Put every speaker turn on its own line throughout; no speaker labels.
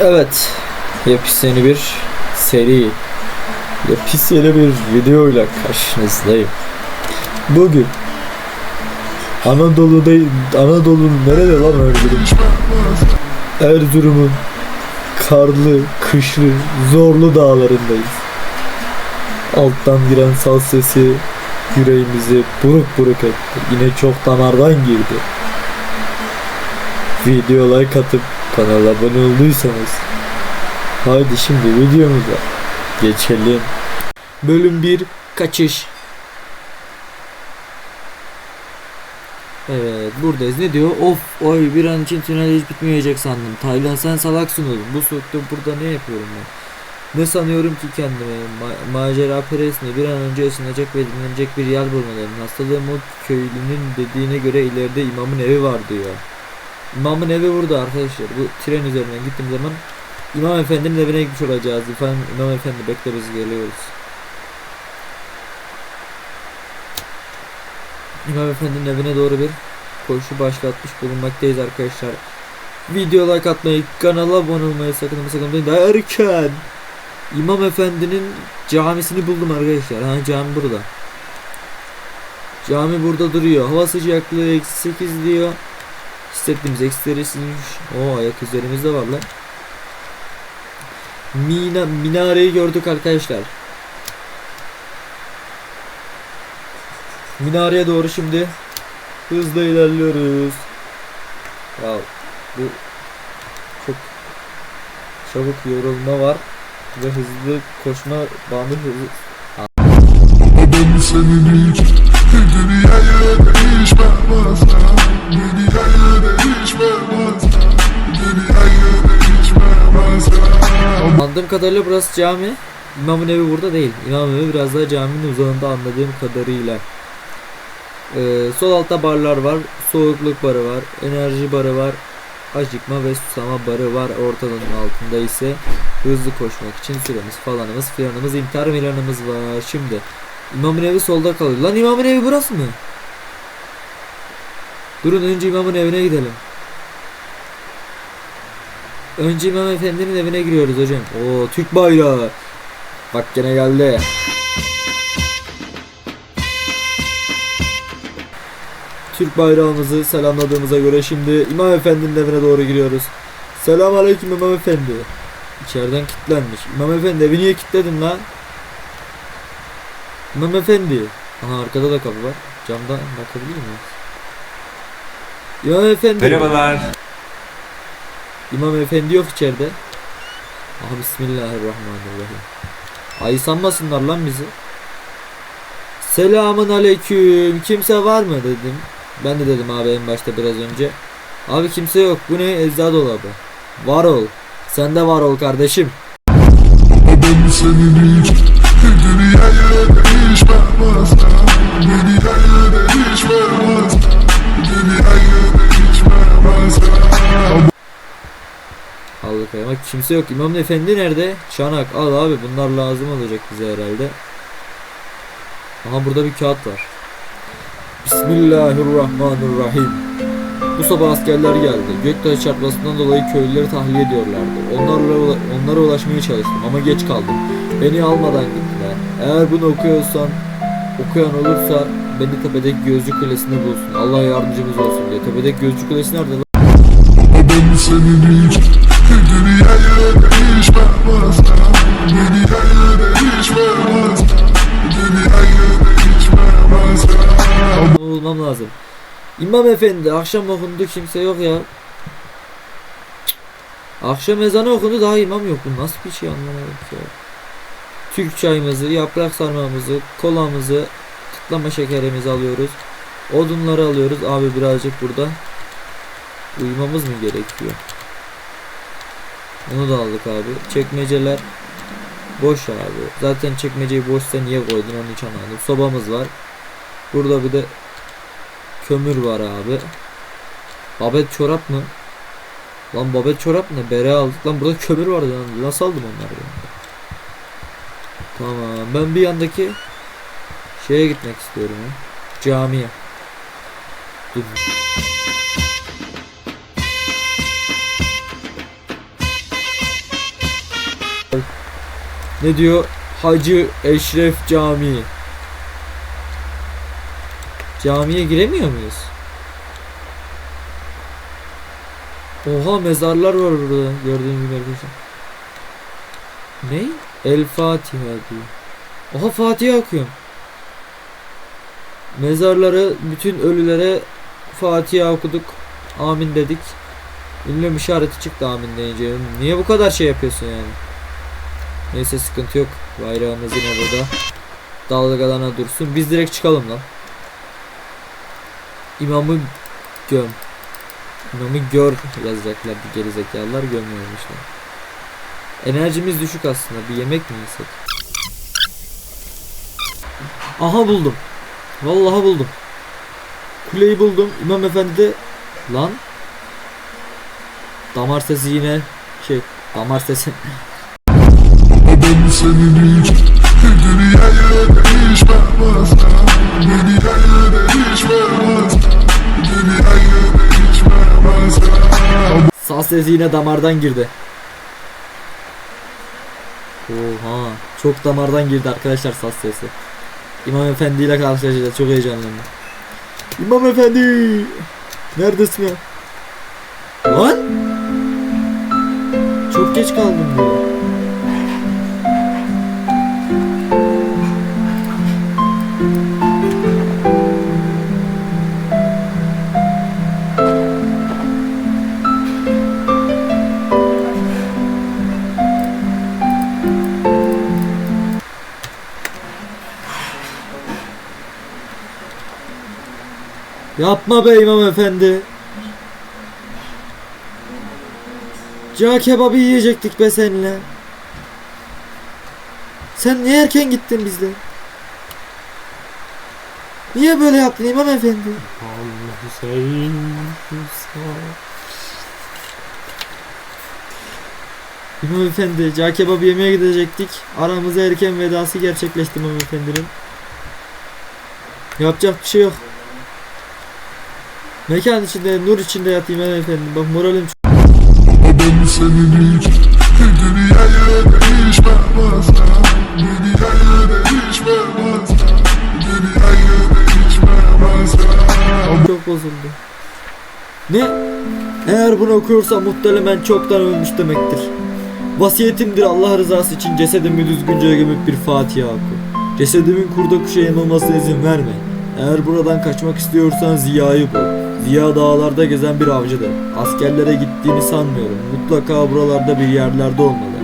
Evet. Yepyeni bir seri. Yepyeni bir videoyla karşınızdayım. Bugün Anadolu'da Anadolu'nun nerede lan Erzurum? Erzurum'un karlı, kışlı, zorlu dağlarındayız. Alttan giren saz sesi yüreğimizi buruk buruk etti. Yine çok damardan girdi. Video like atıp kanala abone olduysanız Haydi şimdi videomuza geçelim. Bölüm 1 Kaçış Evet buradayız. Ne diyor? Of oy bir an için tünel hiç bitmeyecek sandım. Taylan sen salaksın oğlum. Bu soğukta burada ne yapıyorum ben? Ne sanıyorum ki kendime? Ma- macera peresine bir an önce ısınacak ve dinlenecek bir yer bulmalıyım. Hastalığım o köylünün dediğine göre ileride imamın evi var diyor. İmamın evi burada arkadaşlar. Bu tren üzerinden gittiğim zaman İmam Efendi'nin evine gitmiş olacağız. Efendim İmam Efendi bekle biz geliyoruz. İmam Efendi'nin evine doğru bir koşu başlatmış bulunmaktayız arkadaşlar. Video like atmayı, kanala abone olmayı sakın ama sakın unutmayın. Daha erken. İmam Efendi'nin camisini buldum arkadaşlar. Ha cami burada. Cami burada duruyor. Hava sıcaklığı eksi 8 diyor. Hissettiğimiz eksileri silmiş. Oo ayak izlerimiz de var lan. Mina, minareyi gördük arkadaşlar. Minareye doğru şimdi hızla ilerliyoruz. Ya bu çok çabuk yorulma var ve hızlı koşma bandı hızlı
Ben senin hiç Dünyayı değişmez
kadarıyla burası cami. İmamın evi burada değil. İmamın evi biraz daha caminin uzağında anladığım kadarıyla. Ee, sol altta barlar var. Soğukluk barı var. Enerji barı var. Acıkma ve susama barı var. Ortanın altında ise hızlı koşmak için süremiz falanımız filanımız intihar milanımız var. Şimdi imamın evi solda kalıyor. Lan imamın evi burası mı? Durun önce imamın evine gidelim. Önce İmam Efendi'nin evine giriyoruz hocam. Oo Türk bayrağı. Bak gene geldi. Türk bayrağımızı selamladığımıza göre şimdi İmam Efendi'nin evine doğru giriyoruz. Selam aleyküm İmam Efendi. İçeriden kilitlenmiş. İmam Efendi evi niye kilitledin lan? İmam Efendi. Aha arkada da kapı var. Camdan bakabilir miyiz? İmam Efendi.
Merhabalar.
İmam Efendi yok içeride. Aha bismillahirrahmanirrahim. Ay sanmasınlar lan bizi. Selamun aleyküm. Kimse var mı dedim. Ben de dedim abi en başta biraz önce. Abi kimse yok. Bu ne ecza dolabı. Var ol. Sen de var ol kardeşim.
Ben senin hiç
Bak kimse yok. İmam Efendi nerede? Çanak. Al abi bunlar lazım olacak bize herhalde. Aha burada bir kağıt var. Bismillahirrahmanirrahim. Bu sabah askerler geldi. Göktaş çarpmasından dolayı köylüleri tahliye ediyorlardı. Onlarla onlara ulaşmaya çalıştım ama geç kaldım. Beni almadan gittiler. Eğer bunu okuyorsan, okuyan olursa beni tepedeki gözcü kulesinde bulsun. Allah yardımcımız olsun diye. Tepedeki gözcü kulesi nerede lan?
Ben senin
İmam efendi akşam okundu kimse yok ya. Akşam ezanı okundu daha imam yok. Bu nasıl bir şey anlamadım ya. Türk çayımızı, yaprak sarmamızı, kolamızı, kıtlama şekerimizi alıyoruz. Odunları alıyoruz. Abi birazcık burada uyumamız mı gerekiyor? Onu da aldık abi. Çekmeceler boş abi. Zaten çekmeceyi boşsa niye koydun onu hiç anlamadım. Sobamız var. Burada bir de kömür var abi. Babet çorap mı? Lan babet çorap ne? Bere aldık. Lan burada kömür vardı. Lan. Nasıl aldım onları? Tamam. Ben bir yandaki şeye gitmek istiyorum ya. Camiye. Dur. Ne diyor? Hacı Eşref Camii. Camiye giremiyor muyuz? Oha mezarlar var burada gördüğünüz gibi arkadaşlar. Ne? El Fatiha diyor. Oha Fatiha okuyorum. Mezarları bütün ölülere Fatiha okuduk. Amin dedik. Ünlem işareti çıktı amin deyince. Niye bu kadar şey yapıyorsun yani? Neyse sıkıntı yok. Bayrağımız yine burada. Dalgalana dursun. Biz direkt çıkalım lan. İmamı göm. İmamı gör yazacaklar bir gerizekalılar gömüyormuşlar. Enerjimiz düşük aslında. Bir yemek mi yesek? Aha buldum. Vallahi buldum. Kuleyi buldum. İmam Efendi lan damar sesi yine şey damar sesi
Ben senin için
saz sesi yine damardan girdi. Oha çok damardan girdi arkadaşlar saz sesi. İmam Efendi ile karşılaşacağız çok heyecanlandım. İmam Efendi neredesin ya? Lan çok geç kaldım diyor. Yapma be İmam Efendi. Cağ kebabı yiyecektik be seninle. Sen niye erken gittin bizden? Niye böyle yaptın İmam Efendi? İmam Efendi, cağ kebabı yemeye gidecektik. Aramıza erken vedası gerçekleşti İmam Efendi'nin. Yapacak bir şey yok. Mekan içinde, nur içinde yatayım İmam Efendi. Bak moralim çok...
Ben senin için Dünyayı değişmem asla Dünyayı değişmem asla Dünyayı değişmem asla
çok bozuldu. Ne? Eğer bunu okuyorsa muhtemelen çoktan ölmüş demektir. Vasiyetimdir Allah rızası için cesedimi düzgünce gömüp bir Fatiha oku. Cesedimin kurda kuşa yanılmasına izin verme. Eğer buradan kaçmak istiyorsan Ziya'yı bul. Ziya dağlarda gezen bir avcıdır. Askerlere gittiğini sanmıyorum. Mutlaka buralarda bir yerlerde olmalı.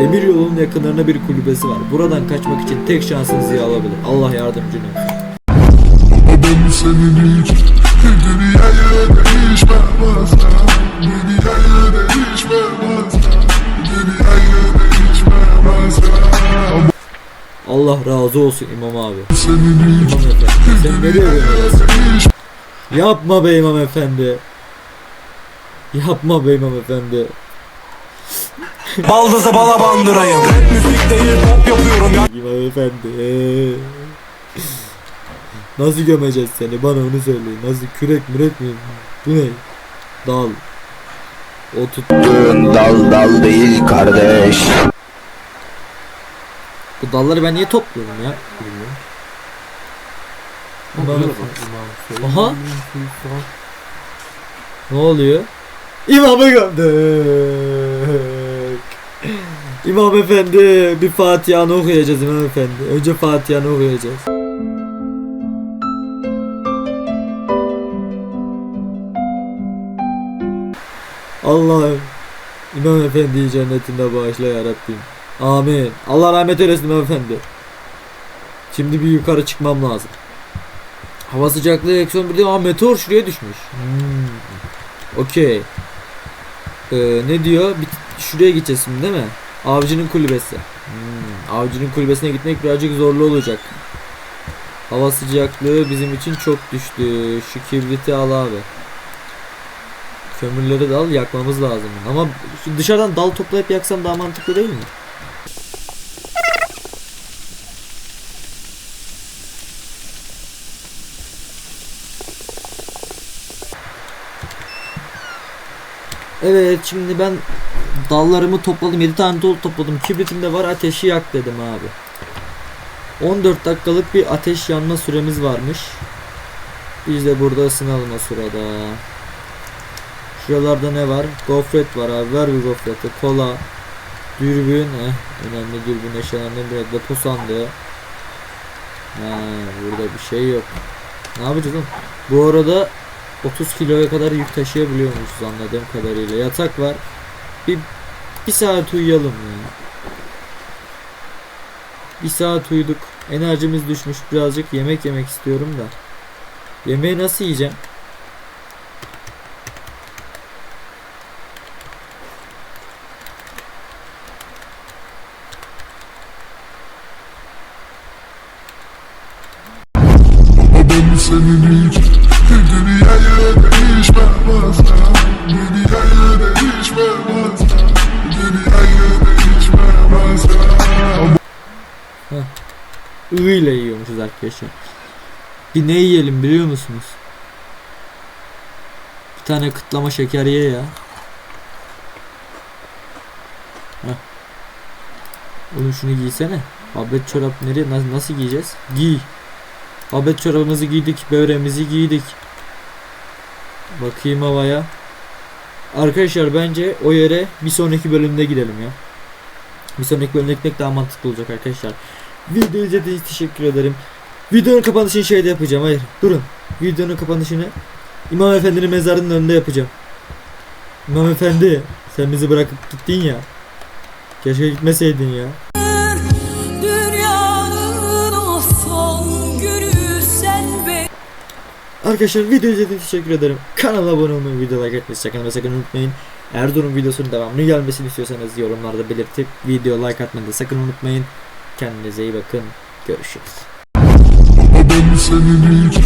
Demir yolunun yakınlarında bir kulübesi var. Buradan kaçmak için tek şansın Ziya olabilir. Allah yardımcın olsun.
Ben senin için Dünyayı değişmem asla Dünyayı değişmem asla Dünyayı değişmem asla
Allah razı olsun İmam abi.
Senin için
İmam efendi. Sen nereye gömüyorsun? Yapma be İmam efendi. Yapma be İmam efendi.
Baldızı bala bandırayım Rap müzik değil pop yapıyorum ya
İmam efendi. Nasıl gömeceğiz seni? Bana onu söyleyin. Nasıl kürek mürek mi? Bu ne? Dal. O tut.
Düğün dal dal değil kardeş.
Bu dalları ben niye topluyorum ya? İmam. Aha. Ne oluyor? İmamı gömdük. İmam efendi bir Fatiha'nı okuyacağız İmam efendi. Önce Fatiha'nı okuyacağız. Allah'ım İmam Efendi'yi cennetinde bağışla ya Rabbim. Amin. Allah rahmet eylesin İmam Efendi. Şimdi bir yukarı çıkmam lazım. Hava sıcaklığı eksi 11'de Aa meteor şuraya düşmüş. Hmm. Okey. Ee, ne diyor? Bir, şuraya gideceğiz şimdi değil mi? Avcının kulübesi. Hmm. Avcının kulübesine gitmek birazcık zorlu olacak. Hava sıcaklığı bizim için çok düştü. Şu kibriti al abi. Kömürleri de al yakmamız lazım. Ama dışarıdan dal toplayıp yaksam daha mantıklı değil mi? Evet şimdi ben dallarımı topladım 7 tane dol topladım. Kibritim de var ateşi yak dedim abi. 14 dakikalık bir ateş yanma süremiz varmış. Biz de burada ısınalım o sırada. Şuralarda ne var? Gofret var abi ver bir gofreti. Kola dürbün eh, önemli dürbün eşyalarından bir depo sandığı. Ha, burada bir şey yok. Ne yapacağız oğlum? Bu arada 30 kiloya kadar yük taşıyabiliyormuşuz anladığım kadarıyla. Yatak var. Bir, bir saat uyuyalım ya. Bir saat uyuduk. Enerjimiz düşmüş birazcık. Yemek yemek istiyorum da. Yemeği nasıl yiyeceğim?
Senin hiç
I ile yiyormuşuz arkadaşlar. Bir ne yiyelim biliyor musunuz? Bir tane kıtlama şeker ye ya. Heh. Oğlum şunu giysene. Babet çorap nereye nasıl, nasıl giyeceğiz? Giy. Babet çorabımızı giydik, böğremizi giydik. Bakayım havaya. Arkadaşlar bence o yere bir sonraki bölümde gidelim ya. Bir sonraki bölümde gitmek daha mantıklı olacak arkadaşlar. Video izlediğiniz için teşekkür ederim. Videonun kapanışını şeyde yapacağım. Hayır durun. Videonun kapanışını İmam Efendi'nin mezarının önünde yapacağım. İmam Efendi sen bizi bırakıp gittin ya. Keşke gitmeseydin ya. Arkadaşlar video izlediğiniz için teşekkür ederim. Kanala abone olmayı, video like etmeyi sakın ve sakın unutmayın. Erdoğan'ın videosunun devamını gelmesini istiyorsanız yorumlarda belirtip video like atmayı da sakın unutmayın. Kendinize iyi bakın. Görüşürüz.
Ben senin için